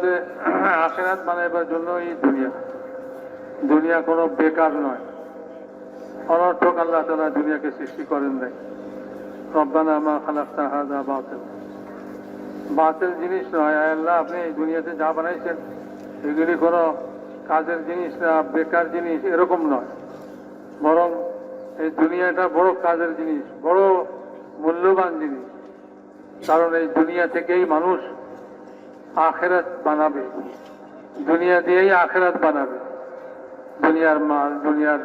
দুনিয়াতে আখেরাত বানাইবার জন্য এই দুনিয়া। দুনিয়া কোনো বেকার নয়। অনর্থক আল্লাহ তালা দুনিয়াকে সৃষ্টি করেন নাই। রব্বানা মা খালাক্তা হাজা বাতিল। বাতিল জিনিস নয় আল্লাহ, আপনি এই দুনিয়াতে যা বানাইছেন, এগুলি কোনো কাজের জিনিস না, বেকার জিনিস, এরকম নয়। বরং এই দুনিয়াটা বড় কাজের জিনিস, বড় মূল্যবান জিনিস। কারণ এই দুনিয়া থেকেই মানুষ আখেরাত বানাবে। দুনিয়া দিয়েই আখেরাত বানাবে। দুনিয়ার মাল, দুনিয়ার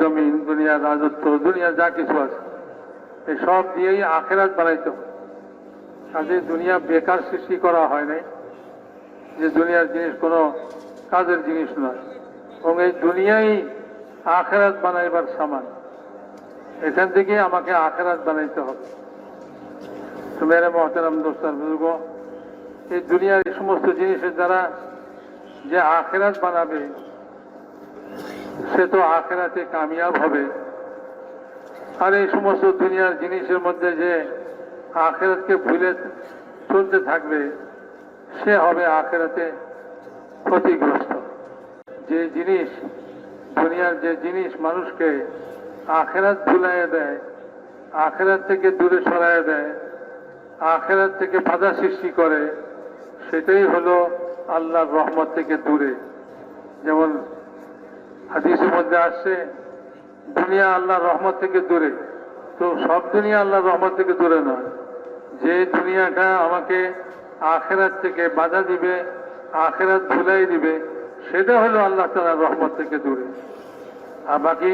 জমিন, দুনিয়ার রাজত্ব, দুনিয়ার যা কিছু আছে, এই সব দিয়েই আখেরাত বানাইতে হবে। কাজে দুনিয়া বেকার সৃষ্টি করা হয় নাই, যে দুনিয়ার জিনিস কোনো কাজের জিনিস নয়, এবং এই দুনিয়াই আখেরাত বানাইবার সামান। এখান থেকে আমাকে আখেরাত বানাইতে হবে। মেরে মহতারাম দোস্তার বুজুর্গ এই দুনিয়ার এই সমস্ত জিনিসের দ্বারা যে আখেরাত বানাবে, সে তো আখেরাতে কামিয়াব হবে। আর এই সমস্ত দুনিয়ার জিনিসের মধ্যে যে আখেরাতকে ভুলে চলতে থাকবে, সে হবে আখেরাতে ক্ষতিগ্রস্ত। যে জিনিস, দুনিয়ার যে জিনিস মানুষকে আখেরাত ভুলাইয়া দেয়, আখেরাত থেকে দূরে সরাইয়া দেয়, আখেরাত থেকে বাধা সৃষ্টি করে সেটাই হলো আল্লাহর রহমত থেকে দূরে। যেমন হাদিসের মধ্যে আসছে দুনিয়া আল্লাহর রহমত থেকে দূরে। তো সব দুনিয়া আল্লাহর রহমত থেকে দূরে নয়। যে দুনিয়াটা আমাকে আখেরাত থেকে বাধা দিবে, আখেরাত ভুলাই দিবে, সেটা হলো আল্লাহ তালার রহমত থেকে দূরে। আর বাকি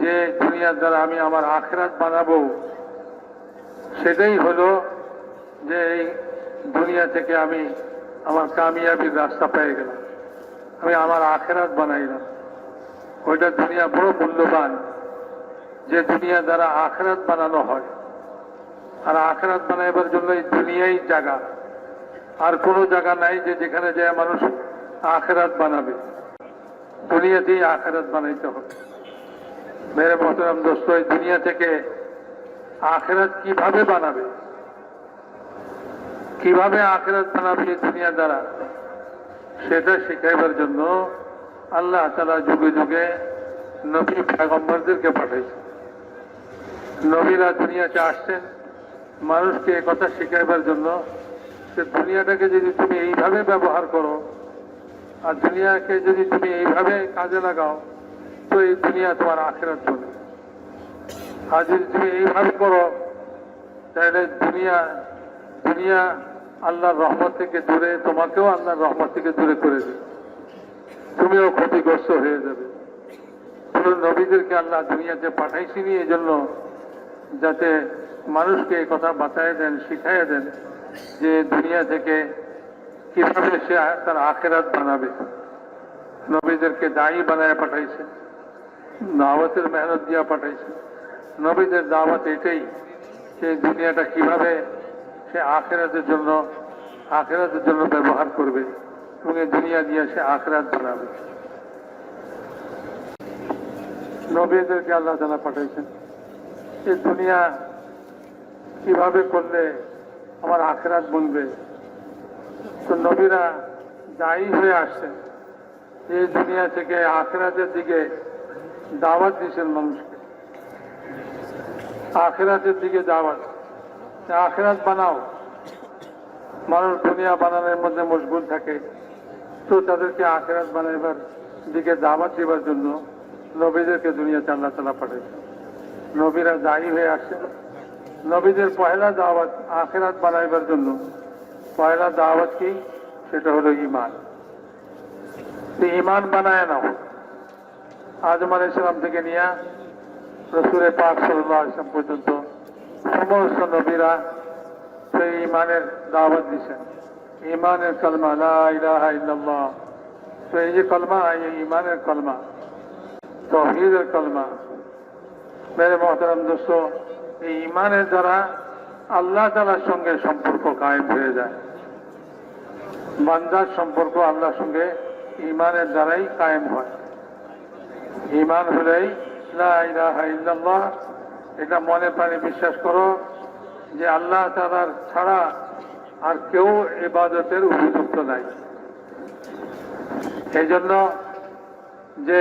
যে দুনিয়ার দ্বারা আমি আমার আখেরাত বানাবো, সেটাই হলো যে এই দুনিয়া থেকে আমি আমার কামিয়াবির রাস্তা পেয়ে গেলাম। আমি আমার আখেরাত বানাইলাম। ওইটা দুনিয়া বড় মূল্যবান। যে দুনিয়া দ্বারা আখেরাত বানানো হয়। আর আখেরাত বানাইবার জন্য এই দুনিয়াই জায়গা। আর কোনো জায়গা নাই যে যেখানে যায় মানুষ আখেরাত বানাবে। দুনিয়াতেই আখেরাত বানাইতে হবে। মেরে মোহতারাম দোস্ত, এই দুনিয়া থেকে আখেরাত কীভাবে বানাবে? কীভাবে আখেরাত এই দুনিয়া দ্বারা সেটা শিখাইবার জন্য আল্লাহ তালা যুগে যুগে নবী পেগম্বরদেরকে পাঠাইছে। নবীরা দুনিয়াতে আসছেন, মানুষকে কথা শিখাইবার জন্য সে দুনিয়াটাকে যদি তুমি এইভাবে ব্যবহার করো আর দুনিয়াকে যদি তুমি এইভাবে কাজে লাগাও, তো এই দুনিয়া তোমার আখেরাত চলে আর যদি তুমি এইভাবে করো, তাহলে দুনিয়া দুনিয়া আল্লাহর রহমত থেকে দূরে, তোমাকেও আল্লাহর রহমত থেকে দূরে করে দেবে তুমিও ক্ষতিগ্রস্ত হয়ে যাবে। নবীদেরকে আল্লাহ দুনিয়াতে পাঠাইছিনি এই জন্য যাতে মানুষকে কথা বাঁচাই দেন শিখাই দেন যে দুনিয়া থেকে কীভাবে সে তার আখেরাত বানাবে। নবীদেরকে দায়ী বানায় পাঠাইছে, দাওয়াতের মেহনত দিয়া পাঠাইছে। নবীদের দাওয়াত এটাই সে দুনিয়াটা কীভাবে সে আখেরাতের জন্য আখেরাতের জন্য ব্যবহার করবে এবং এই দুনিয়া দিয়ে সে আখেরাত বানাবে। নবীদেরকে আল্লাহ তালা পাঠাইছেন এই দুনিয়া কীভাবে করলে আমার আখেরাত বনবে? তো নবীরা দায়ী হয়ে আসছেন এই দুনিয়া থেকে আখেরাতের দিকে দাওয়াত দিয়েছেন মানুষকে। আখেরাতের দিকে দাওয়াত। আখেরাত বানাও। মানুষ দুনিয়া বানানোর মধ্যে মশগুল থাকে। তো তাদেরকে আখেরাত বানাইবার দিকে দাওয়াত দেবার জন্য নবীদেরকে দুনিয়াতে আল্লাহ তালা পাঠাইছে নবীরা দায়ী হয়ে আসছেন নবীদের পয়লা দাওয়াত আখেরাত বানাইবার জন্য। পয়লা দাওয়াত কি? সেটা হলো ইমান ইমান বানায় নাও। আজম আলাই ইসলাম থেকে নিয়ে রসুরে পাক সাল্লাহ ইসলাম পর্যন্ত সমস্ত নবীরা সেই ইমানের দাওয়াত দিচ্ছেন ইমানের কলমা, লা ইলাহা ইল্লাল্লাহ। তো এই যে কলমা, এই ইমানের কলমা, তহিদের কলমা। মেরে মহতারাম দোস্ত, এই ইমানের দ্বারা আল্লাহ তালার সঙ্গে সম্পর্ক কায়েম হয়ে যায়। বান্দার সম্পর্ক আল্লাহর সঙ্গে ইমানের দ্বারাই কায়েম হয়। ইমান হলেই লা ইলাহা ইল্লাল্লাহ এটা মনে প্রাণে বিশ্বাস করো যে আল্লাহ তালার ছাড়া আর কেউ এবাদতের উপযুক্ত নাই। এই জন্য যে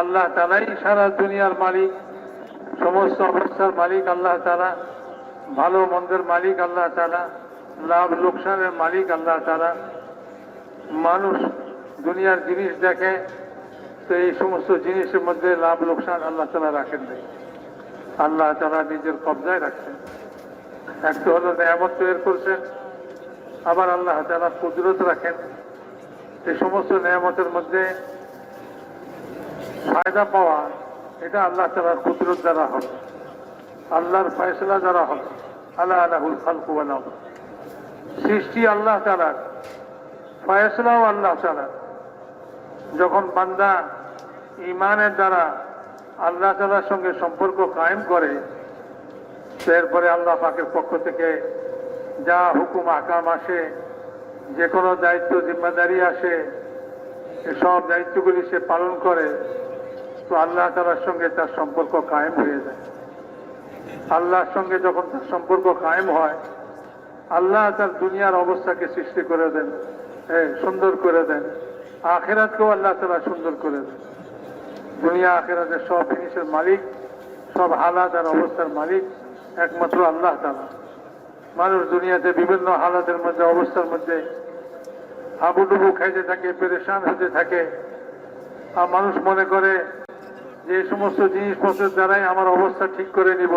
আল্লাহ তালাই সারা দুনিয়ার মালিক, সমস্ত অবস্থার মালিক আল্লাহ তালা ভালো মন্দের মালিক আল্লাহ তালা লাভ লোকসানের মালিক আল্লাহ তালা মানুষ দুনিয়ার জিনিস দেখে তো এই সমস্ত জিনিসের মধ্যে লাভ লোকসান আল্লাহ তালা রাখেন নাই। আল্লাহ তারা নিজের কবজায় রাখছেন। এক তো হলো নেয়ামত তৈরি করছেন, আবার আল্লাহ তালা কুদরত রাখেন। এই সমস্ত নেয়ামতের মধ্যে ফায়দা পাওয়া, এটা আল্লাহ তালার কুদরত দ্বারা হবে। আল্লাহর ফয়সলা দ্বারা হবে। আল্লাহ আল্লাহুল খালকু আলাম সৃষ্টি আল্লাহ তালার ফয়সলাও আল্লাহ তালার যখন বান্দা ইমানের দ্বারা আল্লাহ তালার সঙ্গে সম্পর্ক কায়েম করে এরপরে আল্লাহ পাকের পক্ষ থেকে যা হুকুম আকাম আসে যে কোনো দায়িত্ব জিম্মাদারি আসে সব দায়িত্বগুলি সে পালন করে তো আল্লাহ তালার সঙ্গে তার সম্পর্ক কায়েম হয়ে যায়। আল্লাহর সঙ্গে যখন তার সম্পর্ক কায়েম হয় আল্লাহ তার দুনিয়ার অবস্থাকে সৃষ্টি করে দেন এ, সুন্দর করে দেন আখেরাতকেও আল্লাহ তালা সুন্দর করে দেন। দুনিয়া আখেরাতের সব জিনিসের মালিক, সব হালাত আর অবস্থার মালিক একমাত্র আল্লাহ তালা মানুষ দুনিয়াতে বিভিন্ন হালাতের মধ্যে, অবস্থার মধ্যে হাবুডুবু খাইতে থাকে, পেরেশান হতে থাকে। আর মানুষ মনে করে যে সমস্ত জিনিসপত্রের দ্বারাই আমার অবস্থা ঠিক করে নিব।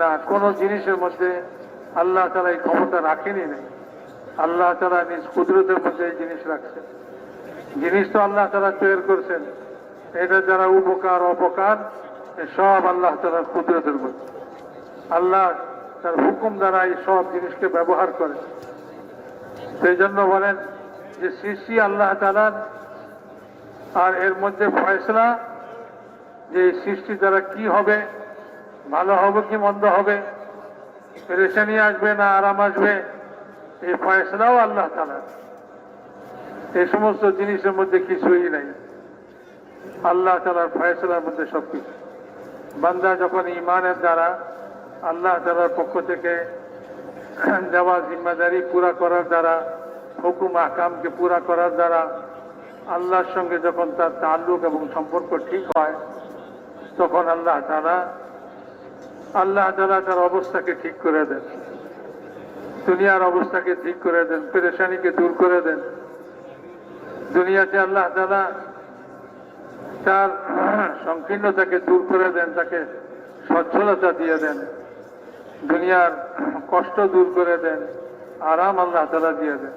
না, কোনো জিনিসের মধ্যে আল্লাহ তালা এই ক্ষমতা রাখেনি নেই। আল্লাহ তালা নিজ কুদরতের মধ্যে এই জিনিস রাখছেন। জিনিস তো আল্লাহ তালা তৈরি করছেন। এটা যারা উপকার, অপকার সব আল্লাহ তালার কুদরতের মধ্যে। আল্লাহ তার হুকুম দ্বারা এই সব জিনিসকে ব্যবহার করে। সেই জন্য বলেন যে সৃষ্টি আল্লাহ তালার, আর এর মধ্যে ফয়সলা যে সৃষ্টি দ্বারা কি হবে, ভালো হবে কি মন্দ হবে রেশানি আসবে না আরাম আসবে, এই ফয়সলাও আল্লাহ তালার। এই সমস্ত জিনিসের মধ্যে কিছুই নাই। আল্লাহ তালার ফয়সলার মধ্যে সবকিছু। বান্দা যখন ইমানের দ্বারা আল্লাহ তালার পক্ষ থেকে দেওয়া জিম্মাদারি পুরা করার দ্বারা, হুকুম আকামকে পুরা করার দ্বারা আল্লাহর সঙ্গে যখন তার তাল্লুক এবং সম্পর্ক ঠিক হয়, তখন আল্লাহ তালা আল্লাহ তালা তার অবস্থাকে ঠিক করে দেন। দুনিয়ার অবস্থাকে ঠিক করে দেন, পেরেশানিকে দূর করে দেন। দুনিয়াতে আল্লাহ তালা তার সংকীর্ণতাকে দূর করে দেন, তাকে সচ্ছলতা দিয়ে দেন, দুনিয়ার কষ্ট দূর করে দেন, আরাম আল্লাহ তালা দিয়ে দেন।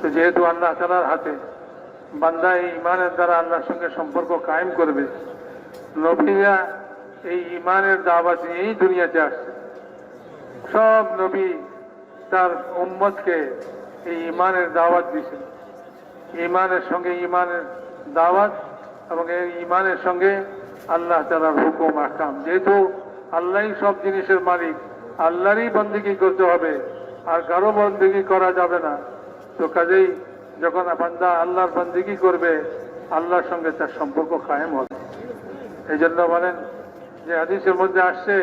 তো যেহেতু আল্লাহ তালার হাতে বান্দা এই ইমানের দ্বারা আল্লাহর সঙ্গে সম্পর্ক কায়েম করবে, নবীরা এই ইমানের দাওয়াত নিয়েই দুনিয়াতে আসছে। সব নবী তার উম্মতকে এই ইমানের দাওয়াত দিয়েছেন। ইমানের সঙ্গে ইমানের দাওয়াত এই ইমানের সঙ্গে আল্লাহ তালার হুকুম আকাম যেহেতু আল্লাহই সব জিনিসের মালিক, আল্লাহরই বন্দিগি করতে হবে, আর কারও বন্দিগি করা যাবে না। তো কাজেই যখন বান্দা আল্লাহর বন্দিগি করবে, আল্লাহর সঙ্গে তার সম্পর্ক কায়েম হবে। এই জন্য বলেন যে হাদিসের মধ্যে আসছে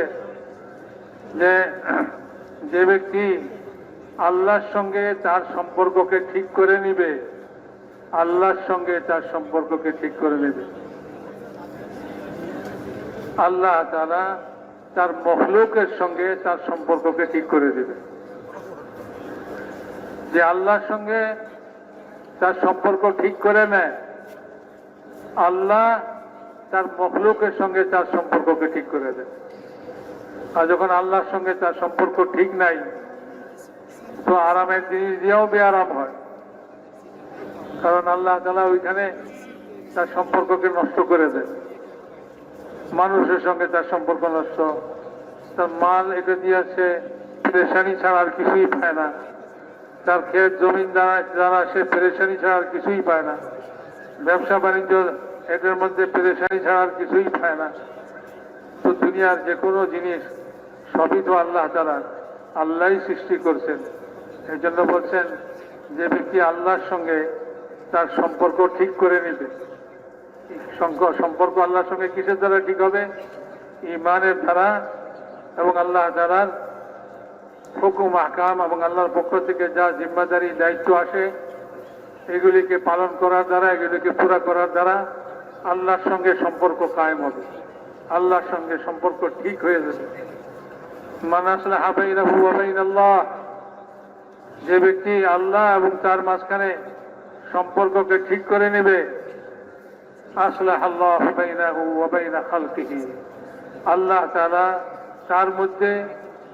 যে যে ব্যক্তি আল্লাহর সঙ্গে তার সম্পর্ককে ঠিক করে নিবে আল্লাহর সঙ্গে তার সম্পর্ককে ঠিক করে নেবে। আল্লাহ তারা তার মখলুকের সঙ্গে তার সম্পর্ককে ঠিক করে দেবে। যে আল্লাহর সঙ্গে তার সম্পর্ক ঠিক করে নেয়, আল্লাহ তার মখলুকের সঙ্গে তার সম্পর্ককে ঠিক করে দেয়। আর যখন আল্লাহর সঙ্গে তার সম্পর্ক ঠিক নাই, তো আরামের জিনিস দিয়েও বেআরাম হয়। কারণ আল্লাহ তালা ওইখানে তার সম্পর্ককে নষ্ট করে দেয়। মানুষের সঙ্গে তার সম্পর্ক নষ্ট। তার মাল এটা দিয়েছে পেরেশানি ছাড়া আর কিছুই পায় না। তার ক্ষেত, জমিন দ্বারা দ্বারা সে পেরেশানি ছাড়া আর কিছুই পায় না। ব্যবসা, বাণিজ্য এটার মধ্যে পেরেশানি ছাড়া আর কিছুই পায় না। তো দুনিয়ার যে কোনো জিনিস, সবই তো আল্লাহ তারা আল্লাহই সৃষ্টি করছেন। এই জন্য বলছেন যে ব্যক্তি আল্লাহর সঙ্গে তার সম্পর্ক ঠিক করে সংক- সম্পর্ক আল্লাহর সঙ্গে কিসের দ্বারা ঠিক হবে? ইমানের দ্বারা এবং আল্লাহ দ্বারার হুকুম, আহকাম এবং আল্লাহর পক্ষ থেকে যা জিম্মাদারি, দায়িত্ব আসে, এগুলিকে পালন করার দ্বারা, এগুলিকে পুরা করার দ্বারা আল্লাহর সঙ্গে সম্পর্ক কায়েম হবে। আল্লাহর সঙ্গে সম্পর্ক ঠিক হয়ে যাবে। মান আসলে হাবাইনাহু ওয়াবাইন আল্লাহ যে ব্যক্তি আল্লাহ এবং তার মাঝখানে সম্পর্ককে ঠিক করে নেবে। আল্লাহ আল্লাহ তাআলা তার মধ্যে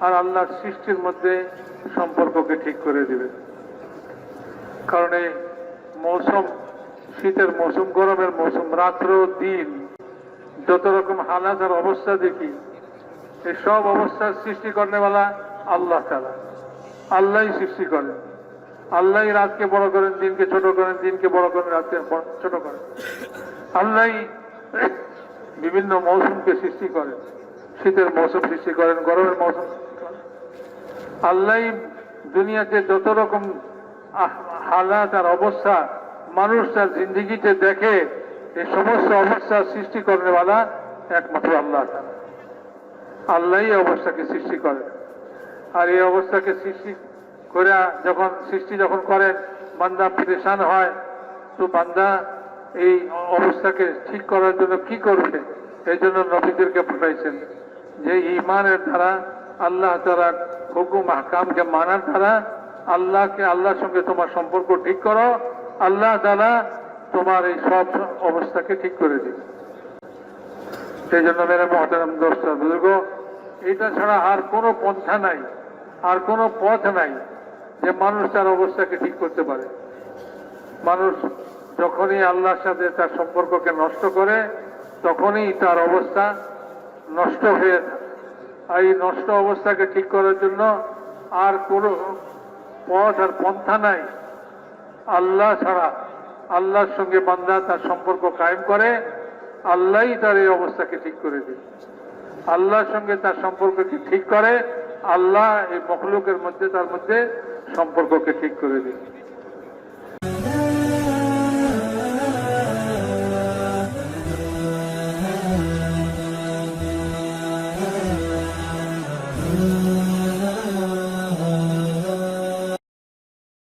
আর আল্লাহর সৃষ্টির মধ্যে সম্পর্ককে ঠিক করে দিবে কারণ এই মৌসুম, শীতের মৌসুম, গরমের মৌসুম, রাত্র, দিন, যত রকম হালাত আর অবস্থা দেখি, এই সব অবস্থার সৃষ্টি করেনেওয়ালা আল্লাহ তালা আল্লাহই সৃষ্টি করেন। আল্লাহই রাতকে বড় করেন, দিনকে ছোট করেন, দিনকে বড় করেন, রাতকে ছোট করেন। আল্লাহ বিভিন্ন মৌসুমকে সৃষ্টি করেন। শীতের মৌসুম সৃষ্টি করেন, গরমের মৌসুম আল্লাহ দুনিয়াতে যত রকম হালাত আর অবস্থা, মানুষ তার জিন্দিগিতে দেখে এই সমস্ত অবস্থা সৃষ্টি করেনেওয়ালা একমাত্র আল্লাহ আল্লাহ অবস্থাকে সৃষ্টি করেন। আর এই অবস্থাকে সৃষ্টি করে যখন সৃষ্টি যখন করেন বান্দা পরেশান হয়, তো বান্দা এই অবস্থাকে ঠিক করার জন্য কি করবে? এই জন্য নবীদেরকে পাঠাইছেন যে ইমানের দ্বারা আল্লাহ তালার হুকুম হাকামকে মানার দ্বারা আল্লাহকে আল্লাহর সঙ্গে তোমার সম্পর্ক ঠিক করো, আল্লাহ তালা তোমার এই সব অবস্থাকে ঠিক করে দিবে। সেই জন্য মেরে মহতারাম দোস্ত, বুজুর্গ এটা ছাড়া আর কোনো পন্থা নাই, আর কোনো পথ নাই। যে মানুষ তার অবস্থাকে ঠিক করতে পারে। মানুষ যখনই আল্লাহর সাথে তার সম্পর্ককে নষ্ট করে, তখনই তার অবস্থা নষ্ট হয়ে আর এই নষ্ট অবস্থাকে ঠিক করার জন্য আর কোনো পথ আর পন্থা নাই। আল্লাহ ছাড়া, আল্লাহর সঙ্গে বান্দা তার সম্পর্ক কায়েম করে, আল্লাহই তার এই অবস্থাকে ঠিক করে দেয়। আল্লাহর সঙ্গে তার সম্পর্ককে ঠিক করে, আল্লাহ এই মখলুকের মধ্যে, তার মধ্যে সম্পর্ককে ঠিক করে দেয়